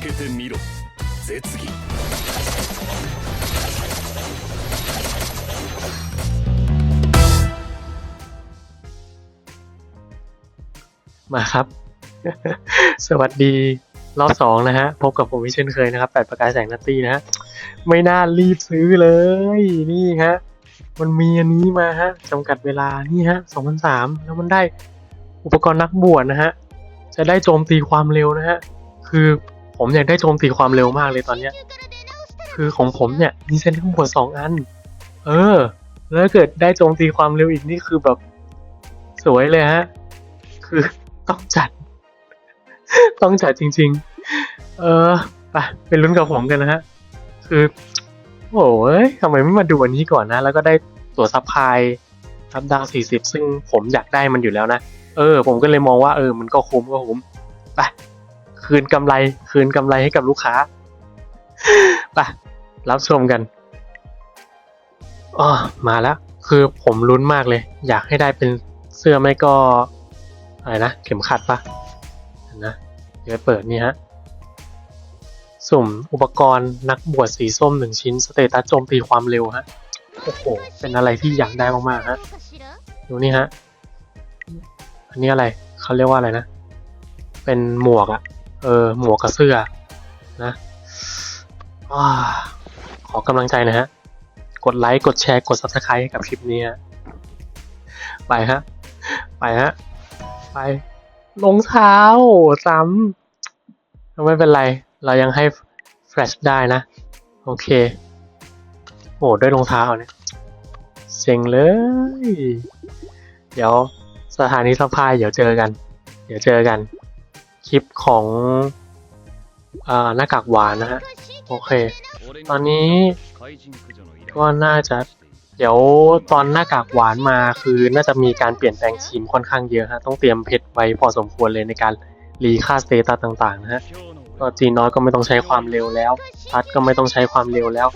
けてみろ絶技 มาครับ สวัสดีรอบสองนะฮะ พบกับผมวิเช่นเคยนะครับแปดประกายแสงนัตตี้นะฮะ ไม่น่ารีบซื้อเลย นี่ฮะ มันมีอันนี้มาฮะจำกัดเวลา นี่ฮะสองพันสามแล้วมันได้อุปกรณ์นักบวชนะฮะ จะได้โจมตีความเร็วนะฮะ คือ ผมอยากได้โจมตีความเร็วมากเลยตอนเนี้ย คือของผมเนี่ยมีเซนทั้งบวชสองอัน เออ แล้วเกิดได้โจมตีความเร็วอีกนี่คือแบบสวยเลยฮะ คือต้องจัด ต้องจัดจริง ๆ เออไปเป็นลุ้นกับผมกันนะฮะ คือโอ้ยทำไมไม่มาดูอันนี้ก่อนนะ แล้วก็ได้ตัวซับพายทับดาวสี่สิบซึ่งผมอยากได้มันอยู่แล้วนะ เออ ผมก็เลยมองว่าเออ มันก็คุ้มก็คุ้ม ไป คืนกำไร คืนกำไรให้กับลูกค้าไปรับชมกันอ๋อมาแล้ว คือผมลุ้นมากเลย อยากให้ได้เป็นเสื้อไม่ก็อะไรนะ เข็มขัดปะนะเดี๋ยวไปเปิดนี่ฮะ สุ่มอุปกรณ์นักบวชสีส้มหนึ่งชิ้น สเตตัสโจมตีความเร็วฮะ โอ้โห เป็นอะไรที่อยากได้มาก ๆ ฮะ ดูนี่ฮะ อันนี้อะไร เขาเรียกว่าอะไรนะ เป็นหมวกอะ เออ หมวกกับเสื้อ นะอาขอกำลังใจนะฮะ กดไลค์ กดแชร์ กด subscribe ให้กับคลิปนี้ฮะไปฮะ ไปฮะ ไปรองเท้าซ้ำไม่เป็นไร เรายังให้แฟลชได้นะ โอเค โอ้ด้วยรองเท้าเนี่ยเซ็งเลย เดี๋ยวสถานีสะพายเดี๋ยวเจอกัน เดี๋ยวเจอกัน คลิปของอ่าหน้ากากหวานนะฮะโอเค ตอนนี้ก็น่าจะเดี๋ยวตอนหน้ากากหวานมาคือน่าจะมีการเปลี่ยนแปลงทีมค่อนข้างเยอะฮะต้องเตรียมเพชรไว้พอสมควรเลยในการรีค่าสเตตัสต่างๆนะฮะก็จีน้อยก็ไม่ต้องใช้ความเร็วแล้วพัดก็ไม่ต้องใช้ความเร็วแล้ว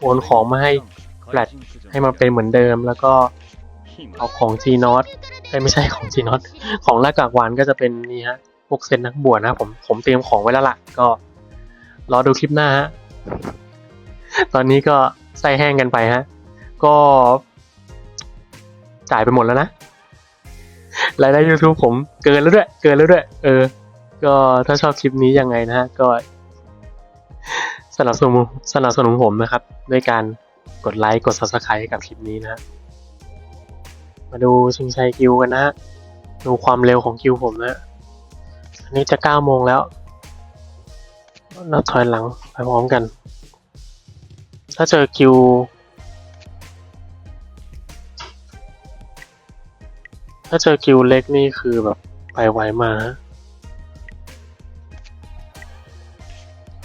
โอนของมาให้แฟลตให้มันเป็นเหมือนเดิมแล้วก็เอาของจีนอตไม่ใช่ของจีนอตของหน้ากากหวานก็จะเป็นนี่ฮะ วกเซนนักบวชนะผมผมเตรียมของไว้แล้วล่ะ ก็รอดูคลิปหน้าฮะตอนนี้ก็ใส่แห้งกันไปฮะ ก็จ่ายไปหมดแล้วนะรายได้ YouTube ผมเกินแล้วด้วย เกินแล้วด้วย เออ ก็ถ้าชอบคลิปนี้ยังไงนะฮะ ก็สนับสนุนสนับสนุนผมนะครับ ด้วยการกดไลค์ กด subscribe ให้กับคลิปนี้นะฮะ มาดูชิงชัยกิวกันนะฮะ ดูความเร็วของกิวผมนะ นี้จะ9โมงแล้วนับถอยหลังไปพร้อมกัน ถ้าเจอคิว ถ้าเจอคิวเล็กนี่คือแบบไปไวมาฮะ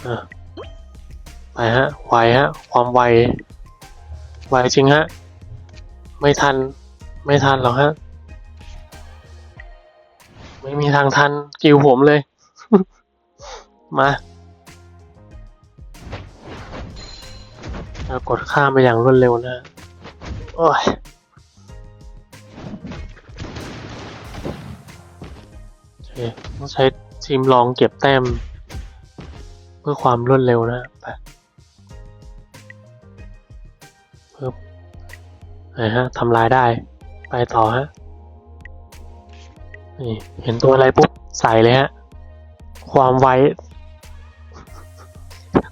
อะไปฮะ ไวฮะ ความไว ไวจริงฮะ ไม่ทัน ไม่ทันหรอกฮะ ไม่มีทางทันกิวผมเลย มาเรากดข้ามไปอย่างรวดเร็วนะ โอ้ย ต้องใช้ทีมลองเก็บแต้ม เพื่อความรวดเร็วนะไปเพิ่มไหนฮะทำลายได้ ไปต่อฮะ เห็นตัวอะไรปุ๊บใส่เลยฮะ ความไว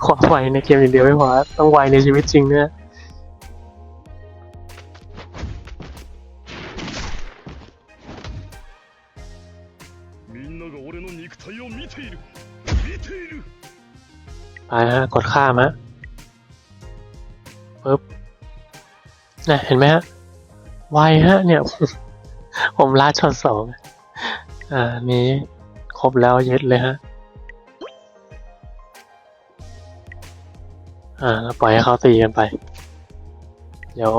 ความไวในเกมอย่างเดียวไม่พอต้องไวในชีวิตจริงเนี่ยไปฮะกดข้ามฮะปึ๊บนะเห็นไหมฮะ ไวฮะเนี่ย ผมลาช็อตสอง อ่านี้ครบแล้วยึดเลยฮะ อ่าแล้วปล่อยให้เขาตีกันไป เดี๋ยว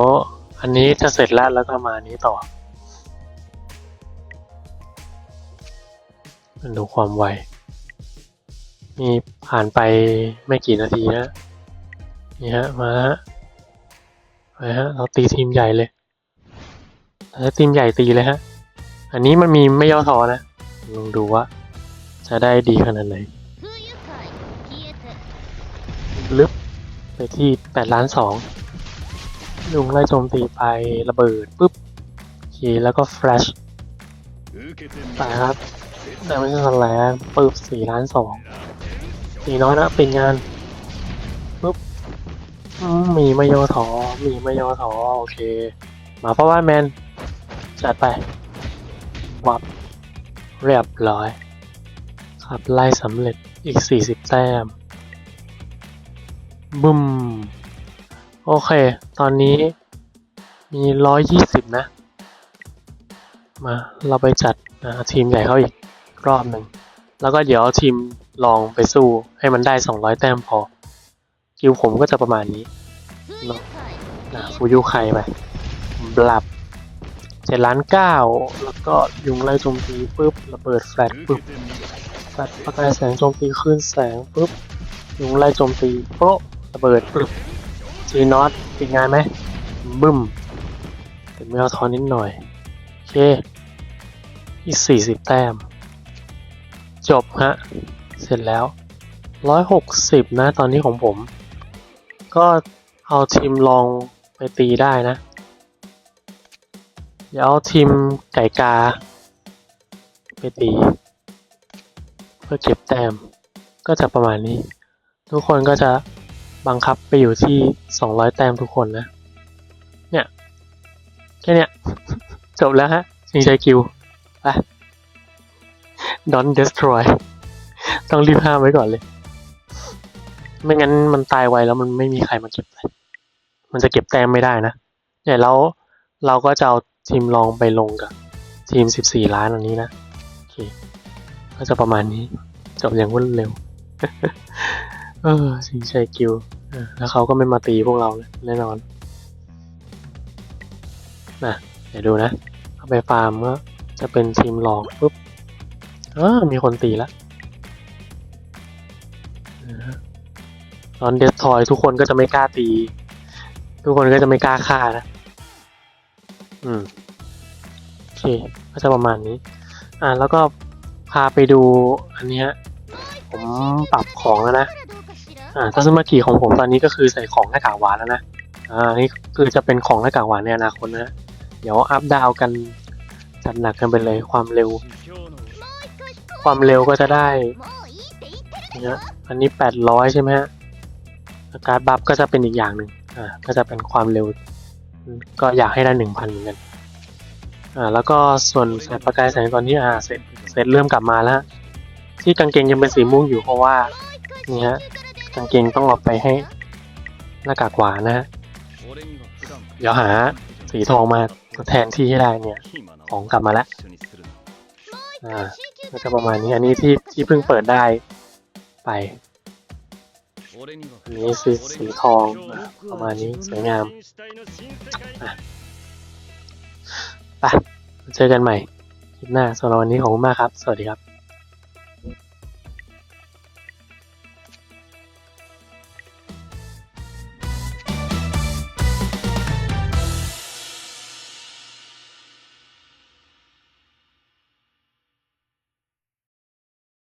อันนี้จะเสร็จแล้วแล้วก็มาอันนี้ต่อมาดูความไวนี่ผ่านไปไม่กี่นาทีนะนี่ฮะ มาฮะไปฮะ เราตีทีมใหญ่เลยแล้วทีมใหญ่ตีเลยฮะ อันนี้มันมีไม่ย่อท้อนะลองดูว่า จะได้ดีขนาดไหนลึบไปที่8ล้านสองลุงไล่โจมตีไประเบิดปุ๊บขีแล้วก็แฟลชตายครับแต่ไม่ใช่สแลมปุ๊บสี่ล้านสองสีน้อยนะเป็นงานปุ๊บมีไม่ย่อท้อมีไม่ย่อท้อโอเค มาเพราะว่าแมนจัดไป วับเรียบร้อยครับไล่สำเร็จอีกสี่สิบแต้มบึ้ม โอเค ตอนนี้มีร้อยยี่สิบนะ มา เราไปจัดทีมใหญ่เขาอีกรอบหนึ่ง แล้วก็เดี๋ยวทีมลองไปสู้ให้มันได้ 200 แต้มพอ คิวผมก็จะประมาณนี้เนาะฟูยุไคไปบลับ เจ็ดล้านเก้าแล้วก็ยุงไล่โจมตีปุ๊บระเบิดแฟลชปุ๊บแฟลชประกายแสงโจมตีคลื่นแสงปุ๊บยุงไล่โจมตีโปะระเบิดปุ๊บจีนอตติดงานไหมบึ้มติดเมลทอนนิดหน่อยโอเคอีกสี่สิบแต้ม จบฮะ เสร็จแล้วร้อยหกสิบนะตอนนี้ของผม ก็เอาทีมลองไปตีได้นะ เดี๋ยวเอาทีมไก่กา ไปตี เพื่อเก็บแต้มก็จะประมาณนี้ ทุกคนก็จะบังคับไปอยู่ที่ 200 แต้มทุกคนนะ เนี่ย แค่เนี้ย จบแล้วฮะชิงชัยกิวไป Don't destroy ต้องรีบห้ามไว้ก่อนเลย ไม่งั้นมันตายไวแล้วมันไม่มีใครมาเก็บเลยมันจะเก็บแต้มไม่ได้นะเนี่ยแล้วเราก็จะเอา ทีมลองไปลงกับทีม 14 ล้านอันนี้นะ โอเค ก็จะประมาณนี้ จบอย่างรวดเร็ว เออสิงชัยกิวแล้วเขาก็ไม่มาตีพวกเราเลยแน่นอนนะเดี๋ยวดูนะเอาไปฟาร์มก็จะเป็นทีมลองปุ๊บเออมีคนตีแล้วนะฮะตอนเดสทอยทุกคนก็จะไม่กล้าตี ทุกคนก็จะไม่กล้าฆ่านะ อืมโอเค ก็จะประมาณนี้ อ่า แล้วก็พาไปดูอันเนี้ยผมปรับของแล้วนะ อ่าทัศนคติของผมตอนนี้ก็คือใส่ของหน้ากากหวานแล้วนะ อ่า นี่คือจะเป็นของหน้ากากหวานในอนาคตนะ เดี๋ยวอัพดาวกันจัดหนักกันไปเลยความเร็ว ความเร็วก็จะได้นะอันนี้ 800 ใช่ไหมฮะ การบัฟก็จะเป็นอีกอย่างหนึ่ง อ่า ก็จะเป็นความเร็ว ก็อยากให้ได้หนึ่งพันเหมือนกันอ่าแล้วก็ส่วนสายประกายแสงตอนนี้อ่าเสร็จเสร็จเริ่มกลับมาแล้วที่กางเกงยังเป็นสีม่วงอยู่เพราะว่านี่ฮะกางเกงต้องเอาไปให้หน้ากากหวานนะฮะเดี๋ยวหาสีทองมาแทนที่ให้ได้เนี่ยของกลับมาแล้วอ่าก็จะประมาณนี้อันนี้ที่ที่เพิ่งเปิดได้ไป นี้คือสีทองประมาณนี้สวยงามไปเจอกันใหม่คลิปหน้าสำหรับวันนี้ขอบคุณมากครับ สวัสดีครับ